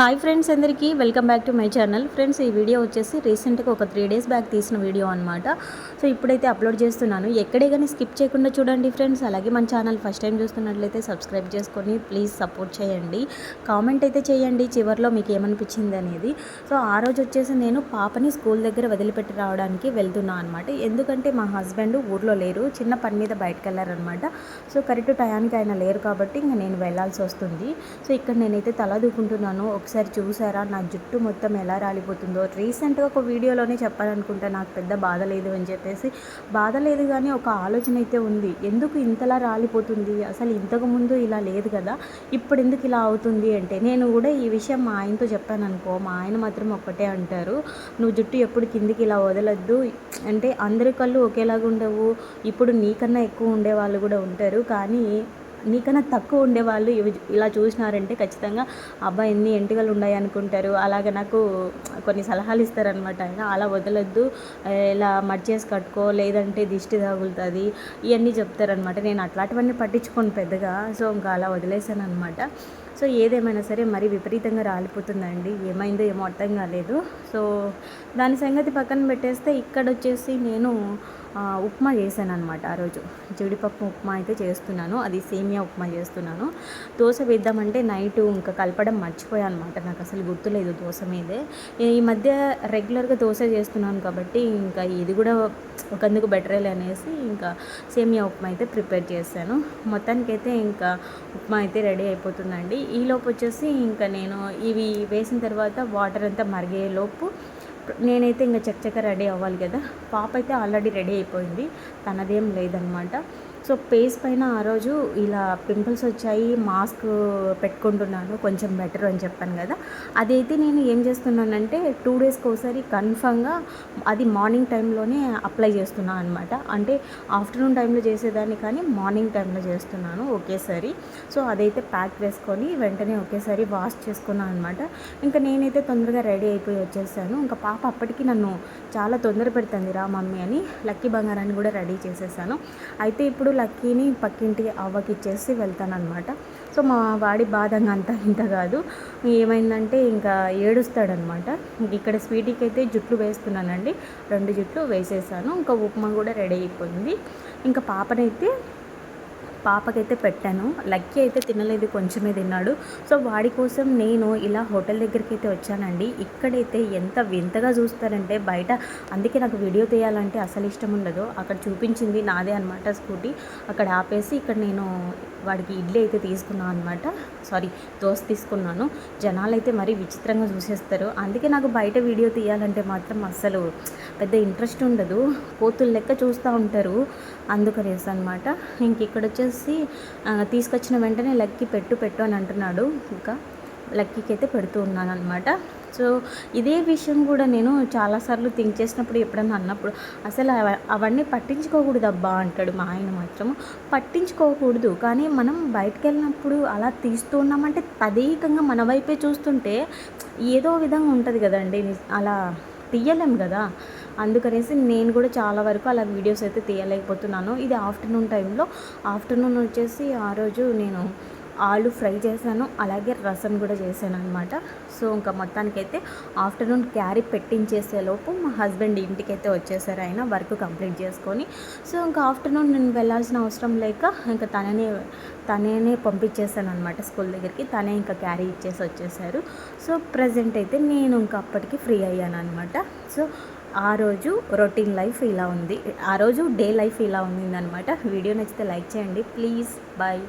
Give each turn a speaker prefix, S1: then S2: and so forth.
S1: Hi friends అందరికీ welcome back to my channel. Friends ఈ video వచ్చేసి రీసెంట్గా ఒక త్రీ డేస్ బ్యాక్ తీసిన వీడియో అనమాట సో ఇప్పుడైతే అప్లోడ్ చేస్తున్నాను. ఎక్కడే కానీ స్కిప్ చేయకుండా చూడండి ఫ్రెండ్స్. అలాగే మన ఛానల్ ఫస్ట్ టైం చూస్తున్నట్లయితే సబ్స్క్రైబ్ చేసుకొని ప్లీజ్ సపోర్ట్ చేయండి. కామెంట్ అయితే చేయండి చివరిలో మీకు ఏమనిపించింది అనేది. సో ఆ రోజు వచ్చేసి నేను పాపని స్కూల్ దగ్గర వదిలిపెట్టి రావడానికి వెళ్తున్నాను అనమాట ఎందుకంటే మా హస్బెండ్ ఊర్లో లేరు చిన్న పని మీద బయటకు వెళ్ళారనమాట సో కరెక్ట్ టయానికి ఆయన లేరు కాబట్టి ఇంకా నేను వెళ్ళాల్సి వస్తుంది. సో ఇక్కడ నేనైతే తల దూకుంటున్నాను. ఒకసారి చూసారా? నా జుట్టు మొత్తం ఎలా రాలిపోతుందో. రీసెంట్గా ఒక వీడియోలోనే చెప్పాలనుకుంటా నాకు పెద్ద బాధ లేదు అని చెప్పేసి బాధ లేదు కానీ ఒక ఆలోచన అయితే ఉంది. ఎందుకు ఇంతలా రాలిపోతుంది? అసలు ఇంతకుముందు ఇలా లేదు కదా ఇప్పుడు ఎందుకు ఇలా అవుతుంది అంటే నేను కూడా ఈ విషయం మా ఆయనతో చెప్పాను అనుకో మా ఆయన మాత్రం ఒక్కటే అంటారు. నువ్వు జుట్టు ఎప్పుడు కిందికి ఇలా వదలొద్దు. అంటే అందరి కళ్ళు ఒకేలాగా ఉండవు ఇప్పుడు నీకన్నా ఎక్కువ ఉండే వాళ్ళు కూడా ఉంటారు. కానీ నీకన్నా తక్కువ ఉండేవాళ్ళు ఇవి ఇలా చూసినారంటే ఖచ్చితంగా అబ్బాయి ఎన్ని ఎంటికలు ఉన్నాయి అనుకుంటారు. అలాగే నాకు కొన్ని సలహాలు ఇస్తారనమాట ఆయన. అలా వదలొద్దు. ఇలా మర్చేసి కట్టుకో లేదంటే దిష్టి తగులుతుంది. ఇవన్నీ చెప్తారనమాట నేను అట్లాంటివన్నీ పట్టించుకోను పెద్దగా. సో ఇంకా అలా వదిలేసాను అనమాట సో ఏదేమైనా సరే మరీ విపరీతంగా రాలిపోతుందండి. ఏమైందో ఏమో అర్థం కాలేదు. సో దాని సంగతి పక్కన పెట్టేస్తే ఇక్కడ వచ్చేసి నేను ఉప్మా చేశాను అనమాట ఆ రోజు. జీడిపప్పు ఉప్మా అయితే చేస్తున్నాను. అది సేమియా ఉప్మా చేస్తున్నాను. దోశ వేద్దామంటే నైట్ ఇంకా కలపడం మర్చిపోయాను అనమాట నాకు అసలు గుర్తులేదు దోశ మీదే. ఈ మధ్య రెగ్యులర్గా దోశ చేస్తున్నాను కాబట్టి ఇంకా ఇది కూడా ఒకందుకు బెటరేలే అనేసి ఇంకా సేమియా ఉప్మా అయితే ప్రిపేర్ చేశాను. మొత్తానికైతే ఇంకా ఉప్మా అయితే రెడీ అయిపోతుందండి. ఈలోపు వచ్చేసి ఇంకా నేను ఇవి వేసిన తర్వాత వాటర్ అంతా మరిగేలోపు నేనైతే ఇంకా చక్కచక్క రెడీ అవ్వాలి కదా. పాప అయితే ఆల్రెడీ రెడీ అయిపోయింది. తనదేం లేదనమాట సో ఫేస్ పైన ఆ రోజు ఇలా పింపుల్స్ వచ్చాయి మాస్క్ పెట్టుకుంటున్నాను కొంచెం బెటర్ అని చెప్పాను కదా. అదైతే నేను ఏం చేస్తున్నానంటే టూ డేస్కి ఒకసారి కన్ఫామ్గా అది మార్నింగ్ టైంలోనే అప్లై చేస్తున్నాను అనమాట అంటే ఆఫ్టర్నూన్ టైంలో చేసేదాన్ని కానీ మార్నింగ్ టైంలో చేస్తున్నాను ఒకేసారి. సో అదైతే ప్యాక్ వేసుకొని వెంటనే ఒకేసారి వాష్ చేసుకున్నాను అనమాట ఇంకా నేనైతే తొందరగా రెడీ అయిపోయి వచ్చేసాను. ఇంకా పాప అప్పటికి నన్ను చాలా తొందర పెడుతుంది రా మమ్మీ అని లక్కీ బంగారాన్ని కూడా రెడీ చేసేసాను. అయితే ఇప్పుడు లక్కీని పక్కింటి అవ్వకి ఇచ్చేసి వెళ్తానమాట సో మా వాడి బాధంగా అంతా ఇంత కాదు. ఏమైందంటే ఇంకా ఏడుస్తాడనమాట ఇక్కడ స్వీటీకి అయితే జుట్లు వేస్తున్నానండి. రెండు జుట్లు వేసేసాను. ఇంకా ఉప్మా కూడా రెడీ అయిపోయింది. ఇంకా పాపనైతే పాపకైతే పెట్టాను. లక్కీ అయితే తినలేదు కొంచెమే తిన్నాడు. సో వాడి కోసం నేను ఇలా హోటల్ దగ్గరికి అయితే వచ్చానండి. ఇక్కడైతే ఎంత వింతగా చూస్తారంటే బయట అందుకే నాకు వీడియో తీయాలంటే అసలు ఇష్టం ఉండదు. అక్కడ చూపించింది నాదే అనమాట స్కూటీ. అక్కడ ఆపేసి ఇక్కడ నేను వాడికి ఇడ్లీ అయితే తీసుకున్నాను అనమాట సారీ దోశ తీసుకున్నాను. జనాలు అయితే మరీ విచిత్రంగా చూసేస్తారు. అందుకే నాకు బయట వీడియో తీయాలంటే మాత్రం అస్సలు పెద్ద ఇంట్రెస్ట్ ఉండదు. కోతులు లెక్క చూస్తూ ఉంటారు. అందుకనేసి అనమాట ఇంక ఇక్కడ వచ్చేసి తీసుకొచ్చిన వెంటనే లెక్కి పెట్టు పెట్టు అని అంటున్నాడు. ఇంకా లక్కీకి అయితే పెడుతూ ఉన్నాను అనమాట సో ఇదే విషయం కూడా నేను చాలాసార్లు థింక్ చేసినప్పుడు ఎప్పుడన్నా అన్నప్పుడు అసలు అవన్నీ పట్టించుకోకూడదు అబ్బా అంటాడు మా ఆయన మాత్రము. పట్టించుకోకూడదు. కానీ మనం బయటకు వెళ్ళినప్పుడు అలా తీస్తూ ఉన్నామంటే తదేకంగా మన వైపే చూస్తుంటే ఏదో విధంగా ఉంటుంది కదండి. అలా తీయలేం కదా. అందుకనేసి నేను కూడా చాలా వరకు అలా వీడియోస్ అయితే తీయలేకపోతున్నాను. ఇది ఆఫ్టర్నూన్ టైంలో. ఆఫ్టర్నూన్ వచ్చేసి ఆ రోజు నేను ఆలు ఫ్రై చేశాను అలాగే రసం కూడా చేశాను అనమాట సో ఇంకా మొత్తానికైతే ఆఫ్టర్నూన్ క్యారీ పెట్టించేసేలోపు మా హస్బెండ్ ఇంటికైతే వచ్చేసారు ఆయన వర్క్ కంప్లీట్ చేసుకొని. సో ఇంకా ఆఫ్టర్నూన్ నేను వెళ్ళాల్సిన అవసరం లేక ఇంకా తననే తననే పంపించేశాను అనమాట స్కూల్ దగ్గరికి. తనే ఇంకా క్యారీ ఇచ్చేసి వచ్చేసారు. సో ప్రజెంట్ అయితే నేను ఇంకా అప్పటికి ఫ్రీ అయ్యాను అనమాట సో ఆ రోజు రొటీన్ లైఫ్ ఇలా ఉంది. ఆ రోజు డే లైఫ్ ఇలా ఉందన్నమాట. వీడియో నచ్చితే లైక్ చేయండి. ప్లీజ్. బాయ్